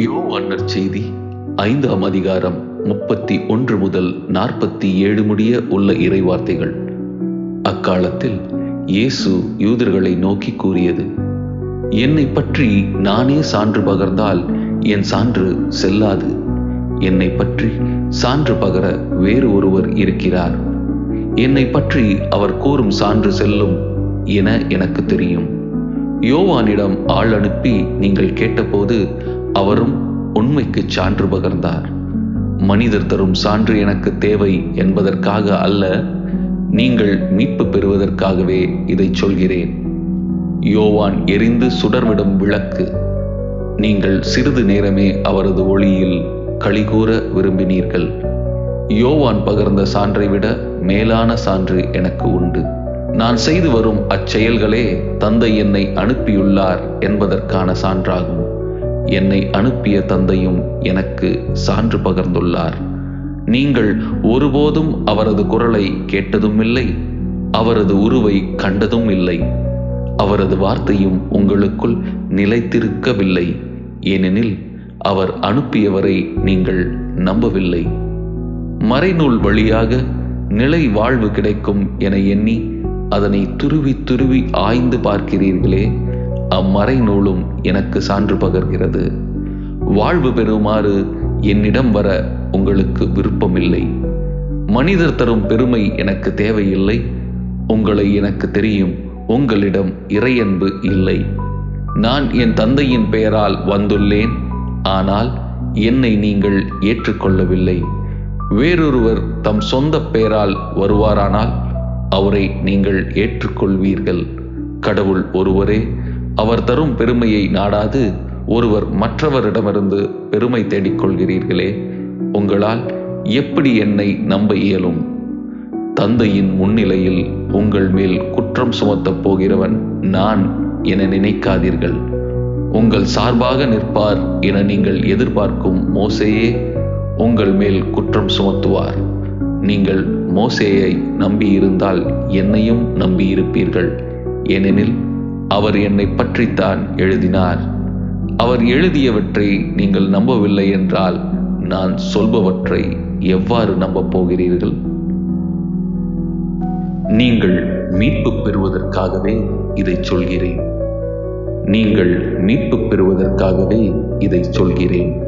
யோவான் செய்தி ஐந்தாம் அதிகாரம் முப்பத்தி ஒன்று முதல் நாற்பத்தி ஏழு முடிய உள்ள இறைவார்த்தைகள். அக்காலத்தில் இயேசு யூதர்களை நோக்கி கூறியது என்னை பற்றி நானே சான்று பகர்ந்தால் என் சான்று செல்லாது. என்னை பற்றி சான்று பகர வேறு ஒருவர் இருக்கிறார். என்னை பற்றி அவர் கூறும் சான்று செல்லும் என எனக்கு தெரியும். யோவானிடம் ஆள் அனுப்பி நீங்கள் கேட்டபோது அவரும் உண்மைக்கு சான்று பகர்ந்தார். மனிதர் தரும் சான்று எனக்கு தேவை என்பதற்காக அல்ல நீங்கள் மீட்பு பெறுவதற்காகவே இதை சொல்கிறேன். யோவான் எரிந்து சுடர்விடும் விளக்கு. நீங்கள் சிறிது நேரமே அவரது ஒளியில் களிகூற விரும்பினீர்கள். யோவான் பகர்ந்த சான்றை விட மேலான சான்று எனக்கு உண்டு. நான் செய்து வரும் அச்செயல்களே தந்தை என்னை அனுப்பியுள்ளார் என்பதற்கான சான்றாகும். என்னை அனுப்பிய தந்தையும் எனக்கு சான்று பகர்ந்துள்ளார். நீங்கள் ஒருபோதும் அவரது குரலை கேட்டதும் இல்லை அவரது உருவை கண்டதும் இல்லை அவரது வார்த்தையும் உங்களுக்குள் நிலைத்திருக்கவில்லை. ஏனெனில் அவர் அனுப்பியவரை நீங்கள் நம்பவில்லை. மறைநூல் வழியாக நிலை வாழ்வு கிடைக்கும் என எண்ணி அதனை துருவி துருவி ஆய்ந்து பார்க்கிறீர்களே. அம்மறை நூலும் எனக்கு சான்று பகர்கிறது. வாழ்வு பெறுமாறு என்னிடம் வர உங்களுக்கு விருப்பமில்லை. மனிதர் தரும் பெருமை எனக்கு தேவையில்லை. உங்களை எனக்கு தெரியும். உங்களிடம் இறையன்பு இல்லை. நான் என் தந்தையின் பெயரால் வந்துள்ளேன். ஆனால் என்னை நீங்கள் ஏற்றுக்கொள்ளவில்லை. வேறொருவர் தம் சொந்த பெயரால் வருவாரானால் அவரை நீங்கள் ஏற்றுக்கொள்வீர்கள். கடவுள் ஒருவரே அவர் தரும் பெருமையை நாடாது. ஒருவர் மற்றவரிடமிருந்து பெருமை தேடிக்கொள்கிறீர்களே உங்களால் எப்படி என்னை நம்ப இயலும்? தந்தையின் முன்னிலையில் உங்கள் மேல் குற்றம் சுமத்தப் போகிறவன் நான் என நினைக்காதீர்கள். உங்கள் சார்பாக நிற்பார் என நீங்கள் எதிர்பார்க்கும் மோசேயே உங்கள் மேல் குற்றம் சுமத்துவார். நீங்கள் மோசேயை நம்பியிருந்தால் என்னையும் நம்பியிருப்பீர்கள். ஏனெனில் அவர் என்னை பற்றித்தான் எழுதினார். அவர் எழுதியவற்றை நீங்கள் நம்பவில்லை என்றால் நான் சொல்பவற்றை எவ்வாறு நம்பப் போகிறீர்கள்? நீங்கள் மீட்பு பெறுவதற்காகவே இதை சொல்கிறேன். நீங்கள் மீட்பு பெறுவதற்காகவே இதை சொல்கிறேன்.